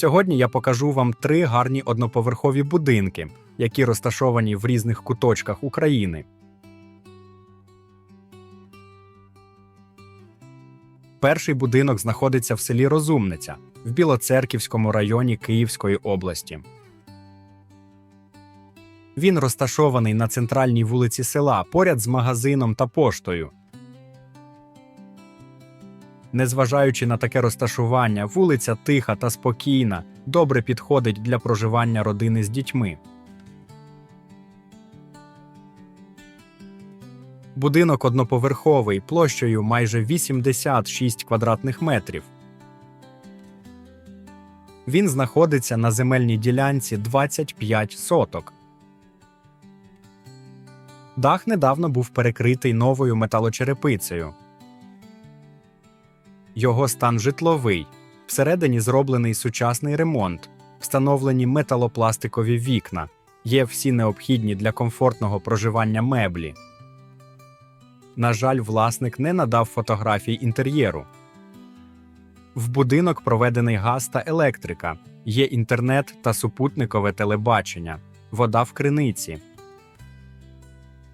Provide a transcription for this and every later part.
Сьогодні я покажу вам три гарні одноповерхові будинки, які розташовані в різних куточках України. Перший будинок знаходиться в селі Розумниця в Білоцерківському районі Київської області. Він розташований на центральній вулиці села поряд з магазином та поштою. Незважаючи на таке розташування, вулиця тиха та спокійна, добре підходить для проживання родини з дітьми. Будинок одноповерховий площею майже 86 квадратних метрів. Він знаходиться на земельній ділянці 25 соток. Дах недавно був перекритий новою металочерепицею. Його стан житловий. Всередині зроблений сучасний ремонт, встановлені металопластикові вікна, є всі необхідні для комфортного проживання меблі. На жаль, власник не надав фотографій інтер'єру. В будинок проведений газ та електрика, є інтернет та супутникове телебачення, вода в криниці.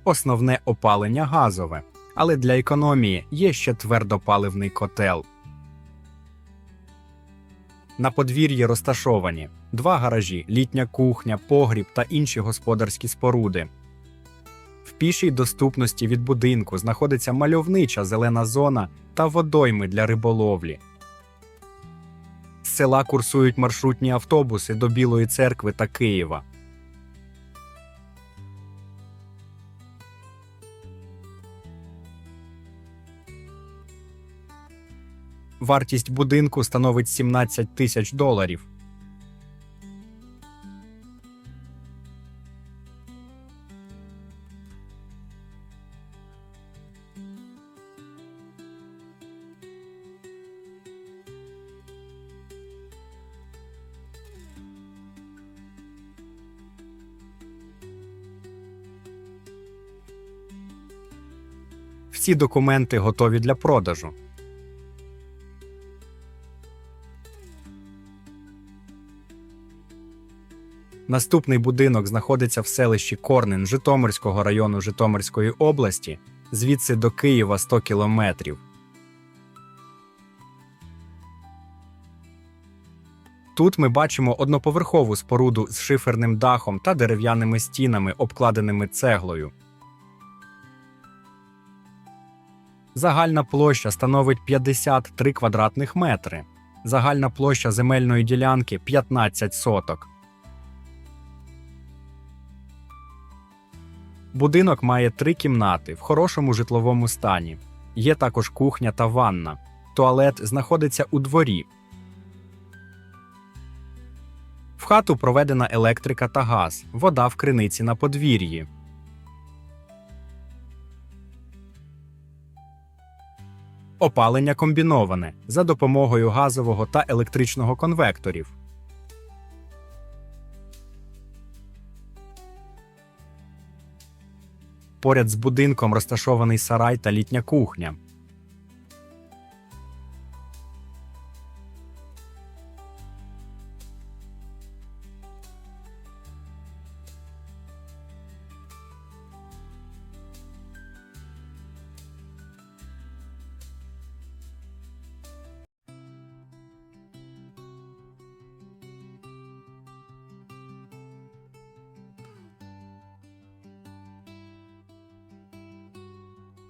Основне опалення газове, але для економії є ще твердопаливний котел. На подвір'ї розташовані два гаражі, літня кухня, погріб та інші господарські споруди. В пішій доступності від будинку знаходиться мальовнича зелена зона та водойми для риболовлі. З села курсують маршрутні автобуси до Білої церкви та Києва. Вартість будинку становить 17 тисяч доларів. Всі документи готові для продажу. Наступний будинок знаходиться в селищі Корнин Житомирського району Житомирської області, звідси до Києва 100 кілометрів. Тут ми бачимо одноповерхову споруду з шиферним дахом та дерев'яними стінами, обкладеними цеглою. Загальна площа становить 53 квадратних метри. Загальна площа земельної ділянки 15 соток. Будинок має три кімнати в хорошому житловому стані. Є також кухня та ванна. Туалет знаходиться у дворі. В хату проведена електрика та газ, вода в криниці на подвір'ї. Опалення комбіноване за допомогою газового та електричного конвекторів. Поряд з будинком розташований сарай та літня кухня.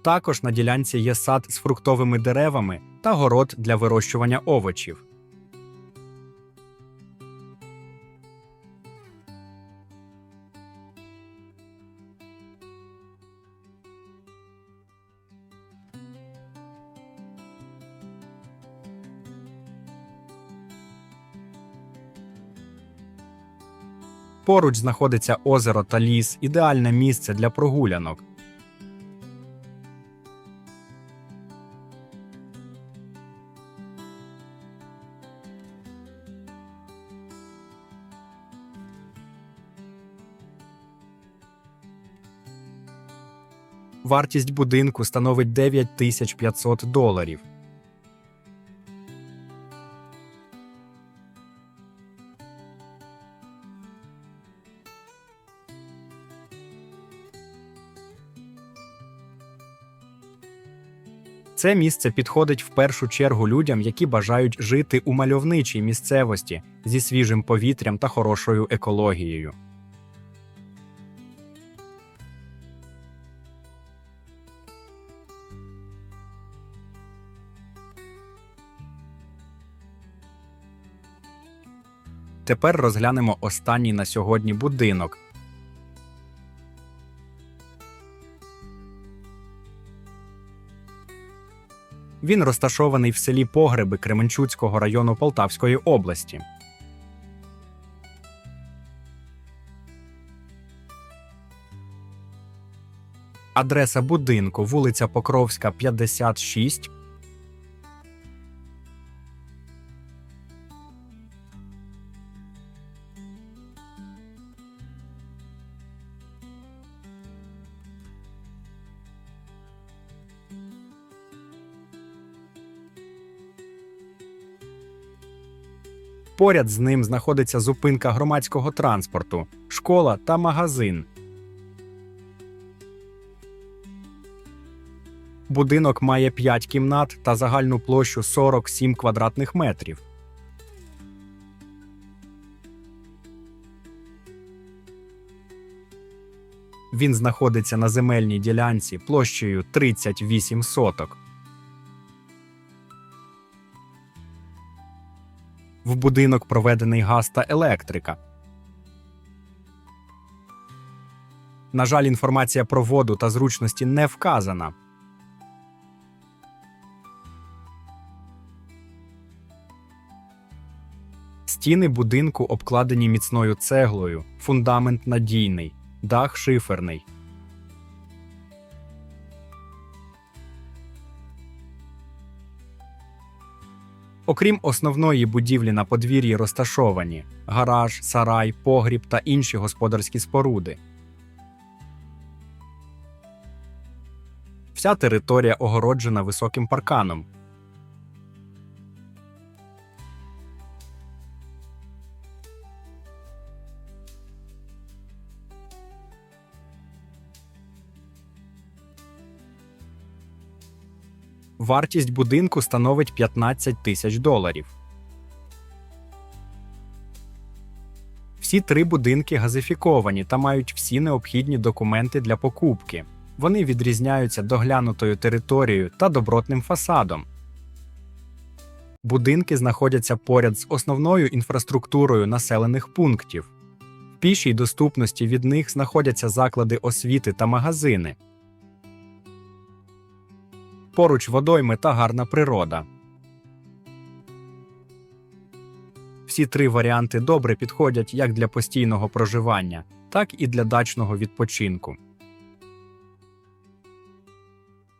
Також на ділянці є сад з фруктовими деревами та город для вирощування овочів. Поруч знаходиться озеро та ліс, ідеальне місце для прогулянок. вартість будинку становить 9500 доларів. Це місце підходить в першу чергу людям, які бажають жити у мальовничій місцевості зі свіжим повітрям та хорошою екологією. Тепер розглянемо останній на сьогодні будинок. Він розташований в селі Погреби Кременчуцького району Полтавської області. Адреса будинку вулиця Покровська, 56. Поряд з ним знаходиться зупинка громадського транспорту, школа та магазин. Будинок має 5 кімнат та загальну площу 47 квадратних метрів. Він знаходиться на земельній ділянці площею 38 соток. В будинок проведений газ та електрика. На жаль, інформація про воду та зручності не вказана. Стіни будинку обкладені міцною цеглою, фундамент надійний, дах шиферний. Окрім основної будівлі на подвір'ї розташовані гараж, сарай, погріб та інші господарські споруди. Вся територія огороджена високим парканом. Вартість будинку становить 15 тисяч доларів. Всі три будинки газифіковані та мають всі необхідні документи для покупки. Вони відрізняються доглянутою територією та добротним фасадом. Будинки знаходяться поряд з основною інфраструктурою населених пунктів. В пішій доступності від них знаходяться заклади освіти та магазини. Поруч водойми та гарна природа. Всі три варіанти добре підходять як для постійного проживання, так і для дачного відпочинку.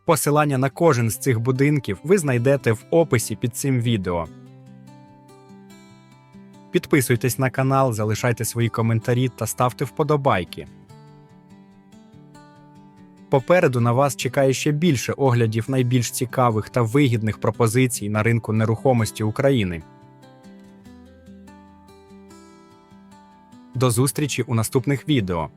Посилання на кожен з цих будинків ви знайдете в описі під цим відео. Підписуйтесь на канал, залишайте свої коментарі та ставте вподобайки. Попереду на вас чекає ще більше оглядів найбільш цікавих та вигідних пропозицій на ринку нерухомості України. До зустрічі у наступних відео.